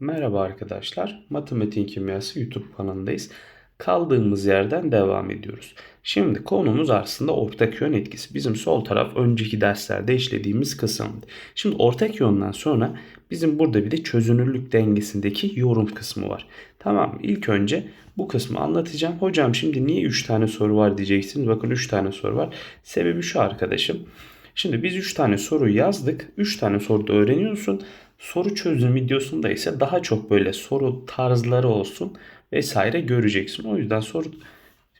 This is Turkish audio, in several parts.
Merhaba arkadaşlar. Matematik Kimyası YouTube kanalındayız. Kaldığımız yerden devam ediyoruz. Şimdi konumuz aslında ortak yön etkisi. Bizim sol taraf önceki derslerde işlediğimiz kısımdı. Şimdi ortak yönden sonra bizim burada bir de çözünürlük dengesindeki yorum kısmı var. Tamam İlk önce bu kısmı anlatacağım. Hocam şimdi niye 3 tane soru var diyeceksiniz. Bakın 3 tane soru var. Sebebi şu arkadaşım. Şimdi biz 3 tane soru yazdık. 3 tane soruda öğreniyorsun. Soru çözüm videosunda ise daha çok böyle soru tarzları olsun vesaire göreceksin. O yüzden soru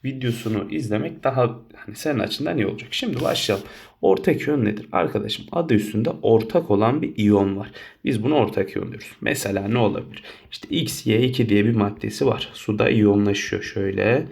videosunu izlemek daha hani senin açından iyi olacak. Şimdi başlayalım. Ortak yön nedir? Arkadaşım adı üstünde ortak olan bir iyon var. Biz bunu ortak iyon diyoruz. Mesela ne olabilir? İşte XY2 diye bir maddesi var. Suda iyonlaşıyor şöyle.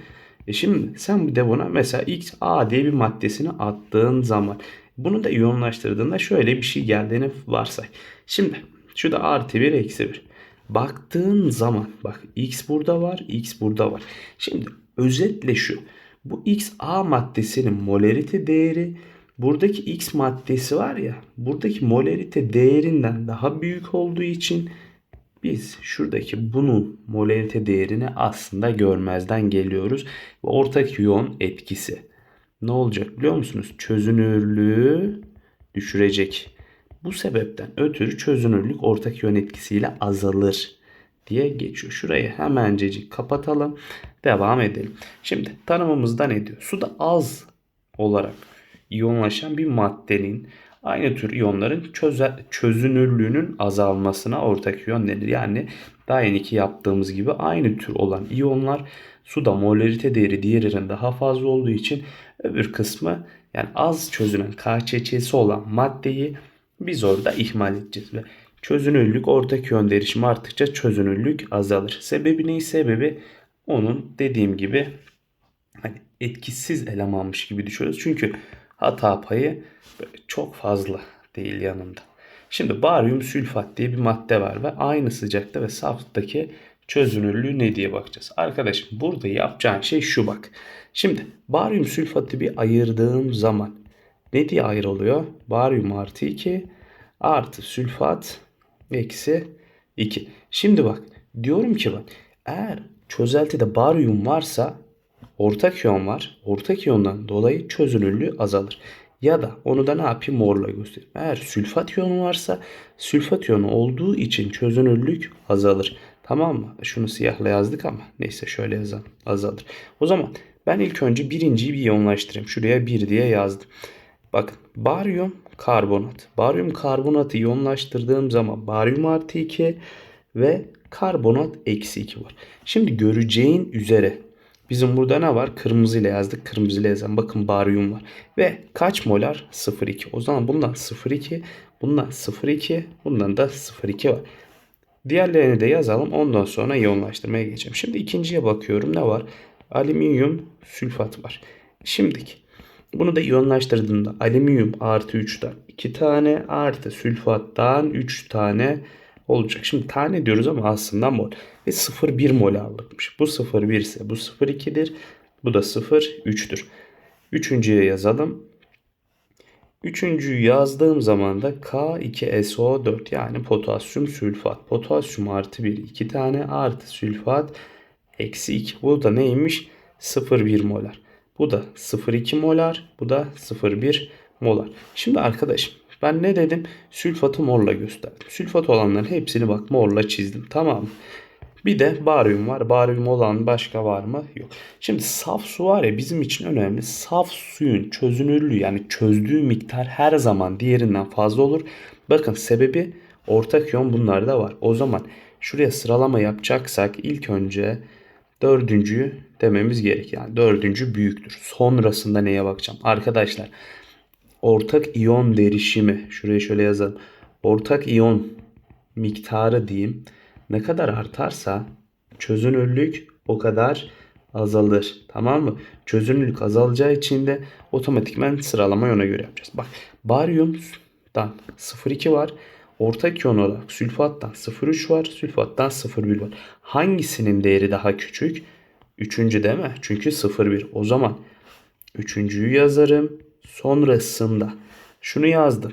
E şimdi sen bir de buna mesela XA diye bir maddesini attığın zaman bunu da iyonlaştırdığında şöyle bir şey geldiğini varsay. Şimdi şu da artı 1 eksi 1. Baktığın zaman bak x burada var x burada var. Şimdi özetle şu. Bu x A maddesinin molarite değeri buradaki x maddesi var ya buradaki molarite değerinden daha büyük olduğu için biz şuradaki bunun molarite değerini aslında görmezden geliyoruz. Ve ortak iyon etkisi ne olacak biliyor musunuz? Çözünürlüğü düşürecek. Bu sebepten ötürü çözünürlük ortak yön etkisiyle azalır diye geçiyor. Şurayı hemencecik kapatalım. Devam edelim. Şimdi tanımımızda ne diyor? Suda az olarak iyonlaşan bir maddenin aynı tür iyonların çöze, çözünürlüğünün azalmasına ortak iyon denir. Yani daha yeniki yaptığımız gibi aynı tür olan iyonlar suda molarite değeri diğerinin daha fazla olduğu için öbür kısmı yani az çözünen KÇÇ'si olan maddeyi biz orada ihmal edeceğiz ve çözünürlük ortak yön değişimi arttıkça çözünürlük azalır. Sebebi ne? Sebebi onun dediğim gibi hani etkisiz elemanmış gibi düşünüyoruz. Çünkü hata payı çok fazla değil yanında. Şimdi baryum sülfat diye bir madde var ve aynı sıcakta ve saftaki çözünürlüğü ne diye bakacağız. Arkadaşım burada yapacağın şey şu bak. Şimdi baryum sülfatı bir ayırdığım zaman ne diye ayrılıyor? Baryum artı 2 artı sülfat eksi 2. Şimdi bak diyorum ki bak eğer çözeltide baryum varsa ortak iyon var. Ortak iyondan dolayı çözünürlüğü azalır. Ya da onu da ne yapayım morla göstereyim. Eğer sülfat iyonu varsa sülfat iyonu olduğu için çözünürlük azalır. Tamam mı? Şunu siyahla yazdık ama neyse şöyle yazalım. Azalır. O zaman ben ilk önce birinciyi bir iyonlaştırayım. Şuraya 1 diye yazdım. Bakın baryum karbonat. Baryum karbonatı iyonlaştırdığım zaman baryum artı 2 ve karbonat eksi 2 var. Şimdi göreceğin üzere bizim burada ne var? Kırmızı ile yazdık. Kırmızı ile yazan bakın baryum var. Ve kaç molar? 0,2. O zaman bundan 0,2 bundan 0,2 bundan da 0,2 var. Diğerlerini de yazalım. Ondan sonra iyonlaştırmaya geçelim. Şimdi ikinciye bakıyorum. Ne var? Alüminyum sülfat var. Şimdiki bunu da iyonlaştırdığımda alüminyum artı 3'ten 2 tane artı sülfattan 3 tane olacak. Şimdi tane diyoruz ama aslında mol. Ve 0,1 mol aldıkmış. Bu 0,1 ise bu 0,2'dir. Bu da 0,3'tür. Üçüncüye yazalım. Üçüncüyü yazdığım zaman da K2SO4 yani potasyum sülfat. Potasyum artı 1 2 tane artı sülfat eksi 2. Bu da neymiş? 0,1 molar. Bu da 0,2 molar. Bu da 0,1 molar. Şimdi arkadaşım ben ne dedim? Sülfatı morla gösterdim. Sülfat olanların hepsini bak morla çizdim. Tamam? Bir de baryum var. Baryum olan başka var mı? Yok. Şimdi saf su var ya bizim için önemli. Saf suyun çözünürlüğü yani çözdüğü miktar her zaman diğerinden fazla olur. Bakın sebebi ortak iyon bunlarda var. O zaman şuraya sıralama yapacaksak ilk önce dördüncüyü dememiz gerek. Yani dördüncü büyüktür. Sonrasında neye bakacağım? Arkadaşlar ortak iyon derişimi şuraya şöyle yazalım. Ortak iyon miktarı diyeyim ne kadar artarsa çözünürlük o kadar azalır. Tamam mı? Çözünürlük azalacağı için de otomatikmen sıralama ona göre yapacağız. Bak baryumdan 0,2 var. Ortak iyon olarak sülfattan 0,3 var. Sülfattan 0,1 var. Hangisinin değeri daha küçük? Üçüncü değil mi? Çünkü 0,1. O zaman üçüncüyü yazarım. Sonrasında şunu yazdım.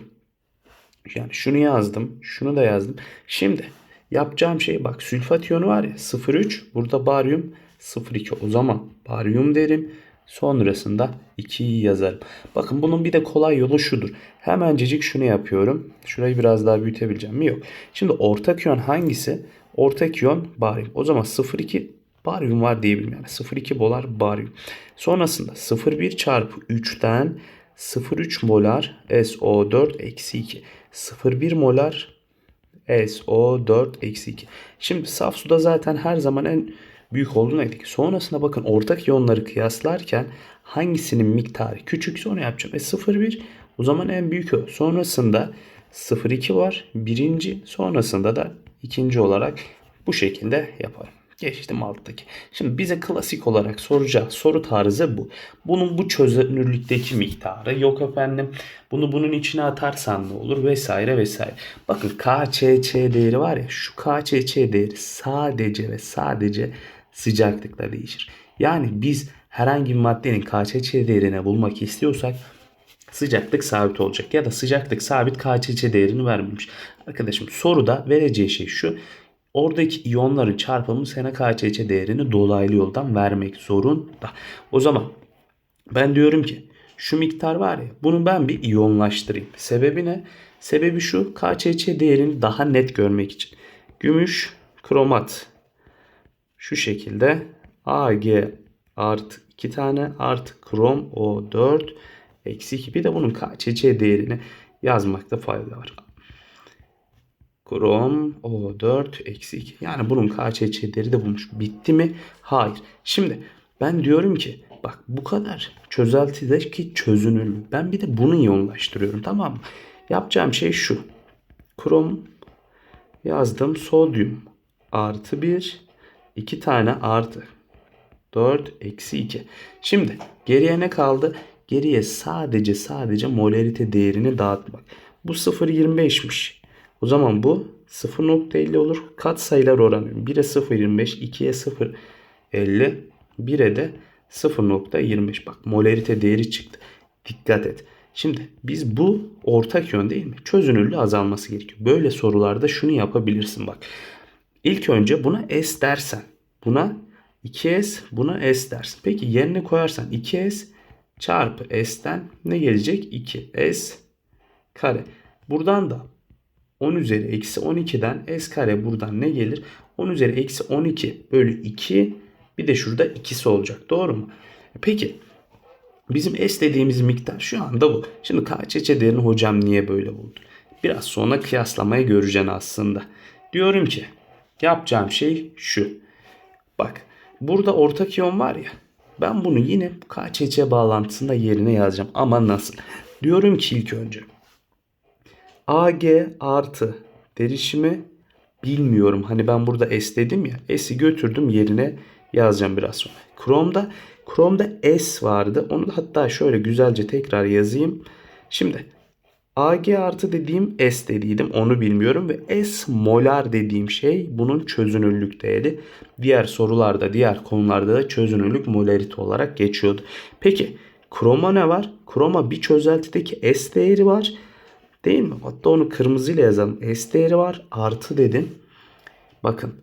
Yani şunu yazdım. Şunu da yazdım. Şimdi Yapacağım şey bak sülfat iyonu var ya 0,3 burada baryum 0,2 o zaman baryum derim. Sonrasında 2'yi yazarım. Bakın bunun bir de kolay yolu şudur. Hemencecik şunu yapıyorum. Şurayı biraz daha büyütebileceğim mi? Yok. Şimdi ortak iyon hangisi? Ortak iyon baryum. O zaman 0,2 baryum var diyebilirim. Yani 0,2 molar baryum. Sonrasında 0,1 çarpı 3'ten 0,3 molar SO4 eksi 2. 0,1 molar SO4 eksi 2. Şimdi saf suda zaten her zaman en büyük olduğunu ekledik. Sonrasında bakın ortak iyonları kıyaslarken hangisinin miktarı küçükse onu yapacağım. E 0,1 o zaman en büyük o. Sonrasında 0,2 var. Birinci sonrasında da ikinci olarak bu şekilde yaparım. Geçtim alttaki. Şimdi bize klasik olarak soracağı soru tarzı bu. Bunun bu çözünürlükteki miktarı yok efendim. Bunu bunun içine atarsan ne olur vesaire vesaire. Bakın KÇÇ değeri var ya şu KÇÇ değeri sadece ve sadece sıcaklıkla değişir. Yani biz herhangi bir maddenin KÇÇ değerini bulmak istiyorsak sıcaklık sabit olacak ya da sıcaklık sabit KÇÇ değerini vermemiş. Arkadaşım soruda vereceği şey şu. Oradaki iyonların çarpımı sana KÇÇ değerini dolaylı yoldan vermek zorunda. O zaman ben diyorum ki şu miktar var ya bunu ben bir iyonlaştırayım. Sebebi ne? Sebebi şu KÇÇ değerini daha net görmek için. Gümüş kromat şu şekilde Ag artı 2 tane artı krom O4 eksi 2 bir de bunun KÇÇ değerini yazmakta fayda var. Krom O4 eksi 2. Yani bunun KÇÇ değeri de bulmuş. Bitti mi? Hayır. Şimdi ben diyorum ki bak bu kadar çözeltideki çözünürlüğü. Ben bir de bunu iyonlaştırıyorum tamam mı? Yapacağım şey şu. Krom yazdım. Sodyum artı 1 2 tane artı 4 eksi 2. Şimdi geriye ne kaldı? Geriye sadece sadece molarite değerini dağıtmak. Bu 0.25'miş. O zaman bu 0.50 olur. Kat sayılar oranı. 1'e 0.25, 2'ye 0.50, 1'e de 0.25. Bak molarite değeri çıktı. Dikkat et. Şimdi biz bu ortak yön değil mi? Çözünürlüğü azalması gerekiyor. Böyle sorularda şunu yapabilirsin bak. İlk önce buna S dersen. Buna 2S buna S dersin. Peki yerine koyarsan 2S çarpı S'ten ne gelecek? 2S kare. Buradan da 10 üzeri eksi 12'den S kare buradan ne gelir? 10 üzeri eksi 12 bölü 2 bir de şurada ikisi olacak. Doğru mu? Peki bizim S dediğimiz miktar şu anda bu. Şimdi KÇÇ değerini hocam niye böyle buldu? Biraz sonra kıyaslamayı göreceksin aslında. Diyorum ki yapacağım şey şu. Bak burada ortak iyon var ya. Ben bunu yine KÇÇ bağlantısında yerine yazacağım. Ama nasıl? Diyorum ki ilk önce AG artı derişimi bilmiyorum. Hani ben burada S dedim ya. S'i götürdüm yerine yazacağım biraz sonra. Chrome'da Chrome'da S vardı. Onu da hatta şöyle güzelce tekrar yazayım. Şimdi Ag artı dediğim S dediydim onu bilmiyorum ve S molar dediğim şey bunun çözünürlük değeri. Diğer sorularda diğer konularda da çözünürlük molarite olarak geçiyordu. Peki kroma ne var? Kroma bir çözeltideki S değeri var. Değil mi? Hatta onu kırmızıyla yazalım. S değeri var. Artı dedim. Bakın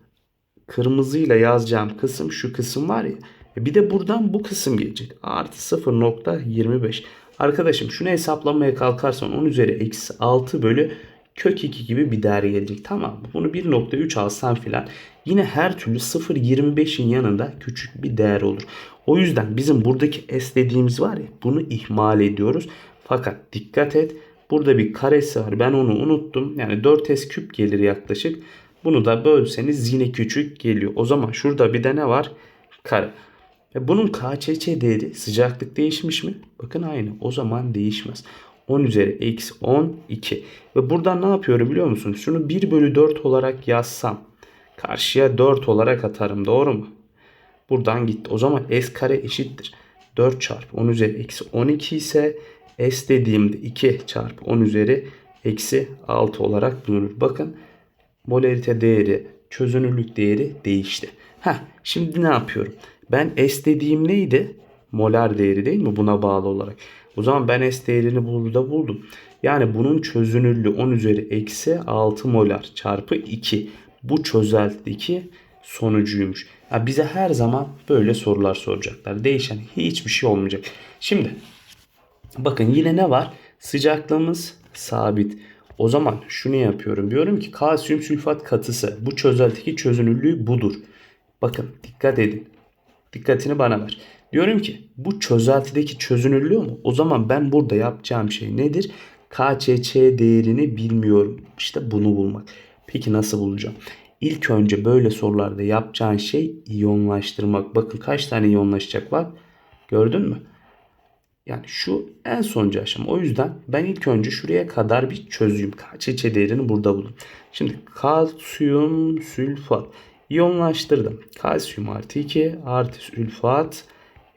kırmızıyla yazacağım kısım şu kısım var ya. Bir de buradan bu kısım gelecek. Artı 0.25. Arkadaşım şunu hesaplamaya kalkarsan 10 üzeri eksi 6 bölü kök 2 gibi bir değer gelecek. Tamam? Bunu 1.3 alsan filan yine her türlü 0.25'in yanında küçük bir değer olur. O yüzden bizim buradaki S dediğimiz var ya bunu ihmal ediyoruz. Fakat dikkat et burada bir karesi var. Ben onu unuttum. Yani 4S küp gelir yaklaşık. Bunu da bölseniz yine küçük geliyor. O zaman şurada bir de ne var? Kare. E bunun KÇÇ değeri sıcaklık değişmiş mi? Bakın aynı. O zaman değişmez. 10 üzeri eksi 12. Ve buradan ne yapıyorum biliyor musunuz? Şunu 1 bölü 4 olarak yazsam. Karşıya 4 olarak atarım. Doğru mu? Buradan gitti. O zaman S kare eşittir. 4 çarpı 10 üzeri eksi 12 ise S dediğimde 2 çarpı 10 üzeri eksi 6 olarak bulunur. Bakın molarite değeri, çözünürlük değeri değişti. Heh, şimdi ne yapıyorum? Ben S dediğim neydi? Molar değeri değil mi buna bağlı olarak? O zaman ben S değerini burada buldum. Yani bunun çözünürlüğü 10 üzeri eksi 6 molar çarpı 2 bu çözeltideki sonucuymuş. Ya bize her zaman böyle sorular soracaklar. Değişen hiçbir şey olmayacak. Şimdi bakın yine ne var? Sıcaklığımız sabit. O zaman şunu yapıyorum. Diyorum ki kalsiyum sülfat katısı bu çözeltideki çözünürlüğü budur. Bakın dikkat edin. Dikkatini bana ver. Diyorum ki bu çözeltideki çözünürlüğü mu? O zaman ben burada yapacağım şey nedir? KÇÇ değerini bilmiyorum. İşte bunu bulmak. Peki nasıl bulacağım? İlk önce böyle sorularda yapacağın şey iyonlaştırmak. Bakın kaç tane iyonlaşacak var. Gördün mü? Yani şu en sonuncu aşama. O yüzden ben ilk önce şuraya kadar bir çözeyim. KÇÇ değerini burada bulun. Şimdi kalsiyum sülfat. İyonlaştırdım. Kalsiyum artı 2 artı sülfat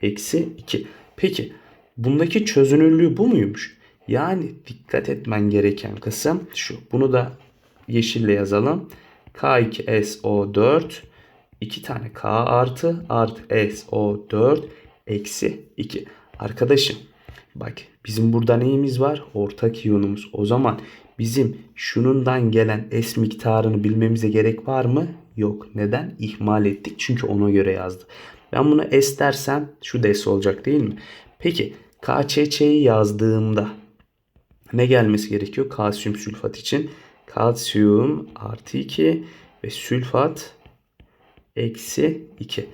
eksi 2. Peki bundaki çözünürlüğü bu muymuş? Yani dikkat etmen gereken kısım şu. Bunu da yeşille yazalım. K2SO4 2 tane K artı artı SO4 eksi 2. Arkadaşım bak bizim burada neyimiz var? Ortak iyonumuz. O zaman bizim şunundan gelen S miktarını bilmemize gerek var mı? Yok. Neden? İhmal ettik. Çünkü ona göre yazdı. Ben bunu S dersem şu da S olacak değil mi? Peki KÇÇ'yi yazdığımda ne gelmesi gerekiyor? Kalsiyum sülfat için. Kalsiyum artı 2 ve sülfat eksi 2.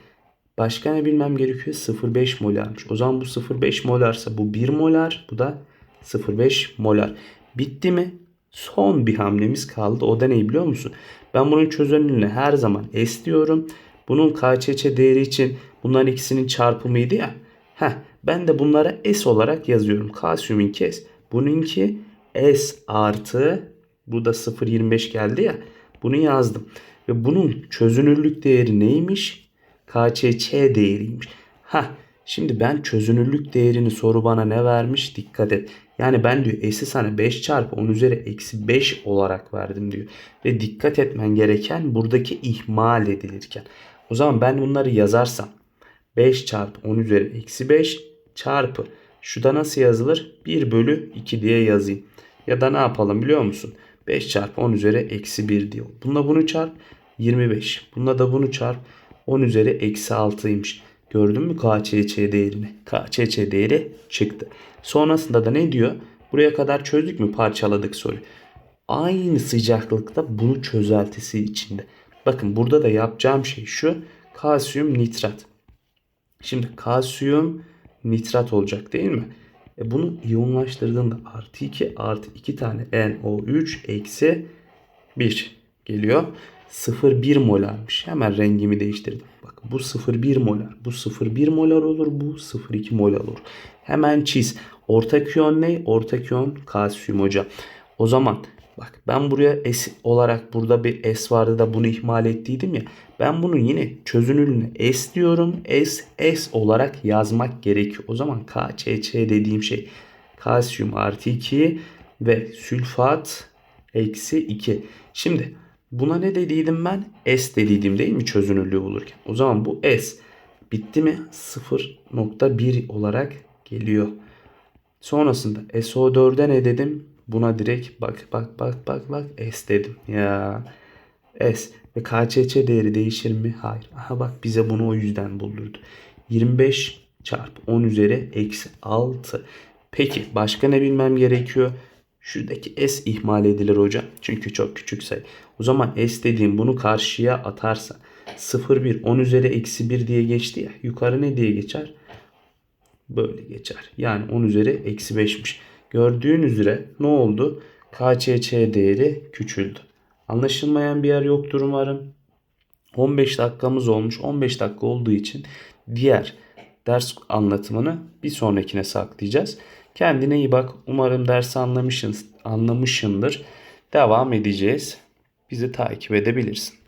Başka ne bilmem gerekiyor? 0,5 molarmış. O zaman bu 0,5 molarsa bu 1 molar. Bu da 0,5 molar. Bitti mi? Son bir hamlemiz kaldı. O da ne biliyor musun? Ben bunun çözünürlüğüne her zaman S diyorum. Bunun KÇÇ değeri için bunların ikisinin çarpımıydı ya. Heh, ben de bunlara S olarak yazıyorum. Kalsiyumunki S. Bununki S artı bu da 0.25 geldi ya. Bunu yazdım. Ve bunun çözünürlük değeri neymiş? KÇÇ değeriymiş. Ha, şimdi ben çözünürlük değerini soru bana ne vermiş? Dikkat et. Yani ben diyor S'i sana 5 çarpı 10 üzeri eksi 5 olarak verdim diyor. Ve dikkat etmen gereken buradaki ihmal edilirken. O zaman ben bunları yazarsam 5 çarpı 10 üzeri eksi 5 çarpı şu da nasıl yazılır? 1 bölü 2 diye yazayım. Ya da ne yapalım biliyor musun? 5 çarpı 10 üzeri eksi 1 diyor. Bununla bunu çarp 25. Bununla da bunu çarp 10 üzeri eksi 6'ymış. Gördün mü KÇÇ değerini? KÇÇ değeri çıktı. Sonrasında da ne diyor? Buraya kadar çözdük mü? Parçaladık soruyu. Aynı sıcaklıkta bunu çözeltisi içinde. Bakın burada da yapacağım şey şu. Kalsiyum nitrat. Şimdi kalsiyum nitrat olacak değil mi? E bunu iyonlaştırdığında artı 2 artı 2 tane NO3 eksi 1 geliyor. 0,1 molarmış. Hemen rengimi değiştirdim. Bak bu 0,1 molar. Bu 0,1 molar olur. Bu 0,2 molar olur. Hemen çiz. Ortak iyon ne? Ortak iyon kalsiyum hocam. O zaman bak ben buraya S olarak burada bir S vardı da bunu ihmal ettiydim ya. Ben bunu yine çözünürlüğüne S diyorum. S, S olarak yazmak gerekiyor. O zaman KÇÇ dediğim şey kalsiyum artı 2 ve sülfat eksi 2. Şimdi buna ne dediydim ben? S dediydim değil mi çözünürlüğü bulurken? O zaman bu S bitti mi? 0.1 olarak geliyor. Sonrasında SO4'e ne dedim? Buna direkt bak bak bak bak bak S dedim. Ya S ve KÇÇ değeri değişir mi? Hayır. Aha bak bize bunu o yüzden buldurdu. 25 çarpı 10 üzeri eksi 6. Peki başka ne bilmem gerekiyor? Şuradaki S ihmal edilir hocam. Çünkü çok küçük sayı. O zaman S dediğim bunu karşıya atarsa 0,1 10 üzeri eksi 1 diye geçti ya. Yukarı ne diye geçer? Böyle geçer. Yani 10 üzeri eksi 5'miş. Gördüğün üzere ne oldu? KÇÇ değeri küçüldü. Anlaşılmayan bir yer yoktur umarım. 15 dakikamız olmuş. 15 dakika olduğu için diğer ders anlatımını bir sonrakine saklayacağız. Kendine iyi bak. Umarım dersi anlamışsın, anlamışsındır. Devam edeceğiz. Bizi takip edebilirsin.